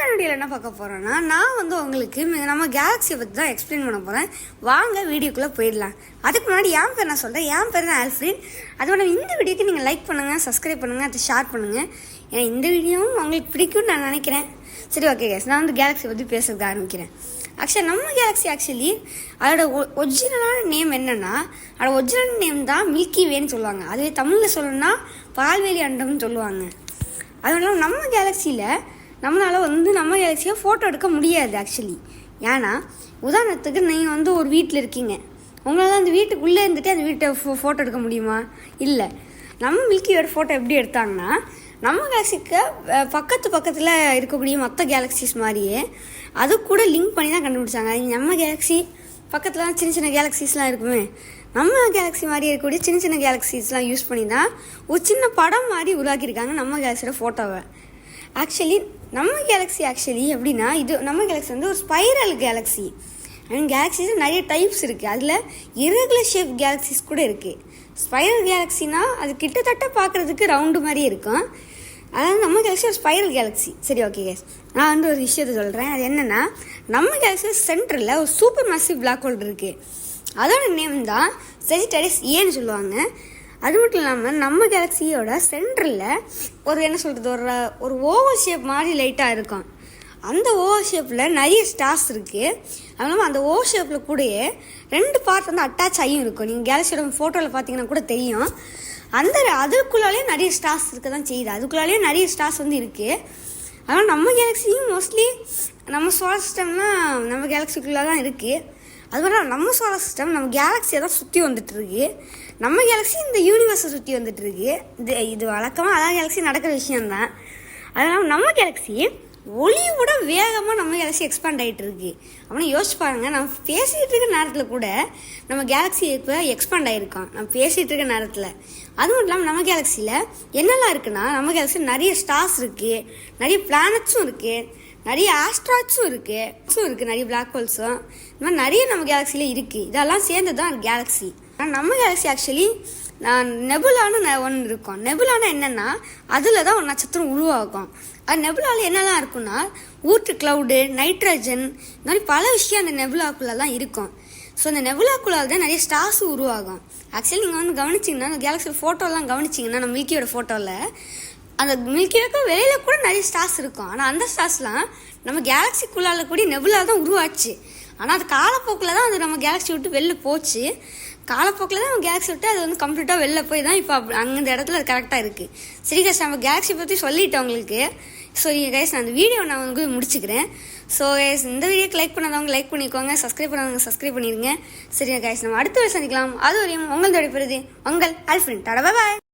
இன்னைக்கான வீடியோவில் என்ன பார்க்க போகிறோன்னா நான் வந்து உங்களுக்கு நம்ம கேலக்ஸியை பற்றி தான் எக்ஸ்பிளைன் பண்ண போகிறேன் வாங்க வீடியோக்குள்ளே போயிடலாம். அதுக்கு முன்னாடி என் பேர் நான் சொல்கிறேன் என் பேர் தான் ஆல்ஃப்ரின். அதோட இந்த வீடியோக்கு நீங்கள் லைக் பண்ணுங்கள் சப்ஸ்கிரைப் பண்ணுங்கள் அதை ஷேர் பண்ணுங்கள் ஏன்னா இந்த வீடியோவும் உங்களுக்கு பிடிக்கும்னு நான் நினைக்கிறேன். சரி ஓகே கேஸ் நான் வந்து கேலக்ஸி பற்றி பேசுறதுக்கு ஆரம்பிக்கிறேன். ஆக்சுவலாக நம்ம கேலக்ஸி ஆக்சுவலி அதோட ஒரிஜினலான நேம் என்னன்னா அதோட ஒரிஜினல் நேம் தான் மில்கி வேன்னு சொல்லுவாங்க. அதுவே தமிழில் சொல்லணும்னா பால்வெளி அண்டம்னு சொல்லுவாங்க. அதுவும் இல்லாமல் நம்ம கேலக்ஸியில் நம்மளால் வந்து நம்ம கேலக்சியை ஃபோட்டோ எடுக்க முடியாது ஆக்சுவலி ஏன்னா உதாரணத்துக்கு நீங்கள் வந்து ஒரு வீட்டில் இருக்கீங்க. உங்களால் அந்த வீட்டுக்குள்ளே இருந்துட்டு அந்த வீட்டை ஃபோ ஃபோட்டோ எடுக்க முடியுமா? இல்லை. நம்ம மில்கியோட ஃபோட்டோ எப்படி எடுத்தாங்கன்னா நம்ம கேலக்சிக்கு பக்கத்து பக்கத்தில் இருக்கக்கூடிய மற்ற கேலக்சிஸ் மாதிரியே அது கூட லிங்க் பண்ணி தான் கண்டுபிடிச்சாங்க. நம்ம கேலக்ஸி பக்கத்துலலாம் சின்ன சின்ன கேலக்சிஸ்லாம் இருக்குமே. நம்ம கேலக்ஸி மாதிரி இருக்கக்கூடிய சின்ன சின்ன கேலக்சிஸ்லாம் யூஸ் பண்ணி தான் ஒரு சின்ன படம் மாதிரி உருவாக்கியிருக்காங்க நம்ம கேலக்சியோட ஃபோட்டோவை ஆக்சுவலி நம்ம கேலக்ஸி ஆக்சுவலி எப்படின்னா இது நம்ம கேலக்ஸி வந்து ஒரு ஸ்பைரல் கேலக்ஸி அண்ட் கேலக்ஸிஸ் நிறைய டைப்ஸ் இருக்குது அதில் irregular ஷேப் கேலக்ஸிஸ் கூட இருக்குது ஸ்பைரல் கேலக்ஸினா அது கிட்டத்தட்ட பார்க்குறதுக்கு ரவுண்டு மாதிரி இருக்கும். அதாவது நம்ம கேலக்ஸி ஒரு ஸ்பைரல் கேலக்ஸி சரி ஓகே கேஸ் நான் வந்து ஒரு விஷயத்தை சொல்கிறேன் அது என்னென்னா நம்ம கேலக்ஸி சென்டரில் ஒரு சூப்பர் மாசிவ் பிளாக் ஹோல் இருக்குது அதோட நேம் தான் செஜிடரிஸ் ஏன்னு சொல்லுவாங்க. அது மட்டும் இல்லாமல் நம்ம கேலக்ஸியோட சென்டரில் ஒரு என்ன சொல்கிறது ஒரு ஒரு ஓவர் ஷேப் மாதிரி லைட்டாக இருக்கும். அந்த ஓவர் ஷேப்பில் நிறைய ஸ்டார்ஸ் இருக்குது அது இல்லாமல் அந்த ஓவர் ஷேப்பில் கூடயே ரெண்டு பார்ட் வந்து அட்டாச் ஆகியும் இருக்கும். நீங்கள் கேலக்ஸியோட ஃபோட்டோவில் பார்த்தீங்கன்னா கூட தெரியும். அந்த அதுக்குள்ளாலே நிறைய ஸ்டார்ஸ் இருக்க தான் செய்யுது. அதுக்குள்ளாலே நிறைய ஸ்டார்ஸ் வந்து இருக்குது அதனால் நம்ம கேலக்ஸியும் மோஸ்ட்லி நம்ம சோலார் சிஸ்டம்லாம் நம்ம கேலக்ஸிக்குள்ளே தான் இருக்குது அது மட்டும் நம்ம சோலார் சிஸ்டம் நம்ம கேலக்ஸியை தான் சுற்றி வந்துட்டுருக்கு. நம்ம கேலக்ஸி இந்த யூனிவர்ஸை சுற்றி வந்துட்டுருக்கு. இது இது வழக்கமாக அதான் கேலக்ஸி நடக்கிற விஷயந்தான் அதனால் நம்ம கேலக்ஸி ஒளியை விட வேகமாக நம்ம கேலக்ஸி எக்ஸ்பேண்ட் ஆகிட்டு இருக்கு அப்படின்னு யோசிச்சு பாருங்க. நம்ம பேசிகிட்டு இருக்க நேரத்தில் கூட நம்ம கேலக்ஸி இப்போ எக்ஸ்பேண்ட் ஆகிருக்கோம் நம்ம பேசிகிட்டு இருக்க நேரத்தில். அது மட்டும் இல்லாமல் நம்ம கேலக்ஸியில் என்னெல்லாம் இருக்குன்னா நம்ம கேலக்ஸியில் நிறைய ஸ்டார்ஸ் இருக்குது நிறைய பிளானட்ஸும் இருக்குது நிறைய ஆஸ்ட்ராய்ட்ஸும் இருக்குது ஸும் இருக்குது நிறைய பிளாக் ஹோல்ஸும் இந்த மாதிரி நிறைய நம்ம கேலக்ஸியில் இருக்குது இதெல்லாம் சேர்ந்து தான் கேலக்ஸி ஆனால் நம்ம கேலக்ஸி ஆக்சுவலி நான் நெபுலான்னு ஒன்று இருக்கும். நெபுலானா என்னென்னா அதில் தான் ஒரு நட்சத்திரம் உருவாகும். அது நெபுலாவில் என்னெல்லாம் இருக்குன்னா ஊற்று க்ளவுடு நைட்ரஜன் இந்த மாதிரி பல விஷயம் அந்த நெபுலாக்குள்ளெல்லாம் இருக்கும். ஸோ அந்த நெபுலாக்குள்ளால் தான் நிறைய ஸ்டார்ஸும் உருவாகும். ஆக்சுவலி நீங்கள் வந்து கவனிச்சிங்கன்னா அந்த கேலக்ஸி ஃபோட்டோலாம் கவனிச்சிங்கன்னா நம்ம மில்கியோட ஃபோட்டோவில் அந்த மில்கியோக்கு வெளியில் கூட நிறைய ஸ்டார்ஸ் இருக்கும். ஆனால் அந்த ஸ்டார்ஸ்லாம் நம்ம கேலக்சிக்குள்ளால கூடிய நெபுலா தான் உருவாச்சு. ஆனால் அது காலப்போக்கில் தான் அது நம்ம கேலக்ஸி விட்டு வெளில போச்சு. காலப்போக்கில் தான் நம்ம கேலக்ஸி விட்டு அது வந்து கம்ப்ளீட்டாக வெளில போய் தான் இப்போ அப்படி அந்த இடத்துல அது கரெக்டாக இருக்குது சரி கைஸ் நம்ம கேலக்ஸி பற்றி சொல்லிட்டேன் உங்களுக்கு. ஸோ கைஸ் நான் அந்த வீடியோ நான் வந்து முடிச்சுக்கிறேன். ஸோ கைஸ் இந்த வீடியோக்கு லைக் பண்ணாதவங்க லைக் பண்ணிக்கோங்க. சப்ஸ்கிரைப் பண்ணாதவங்க சப்ஸ்கிரைப் பண்ணிடுங்க. சரிங்க கைஸ் நம்ம அடுத்த வீடியோ சந்திக்கலாம். அது வரையும் உங்கள் தடைப்படுது உங்கள் அல்ஃப்ரெண்ட் தடவை பாய்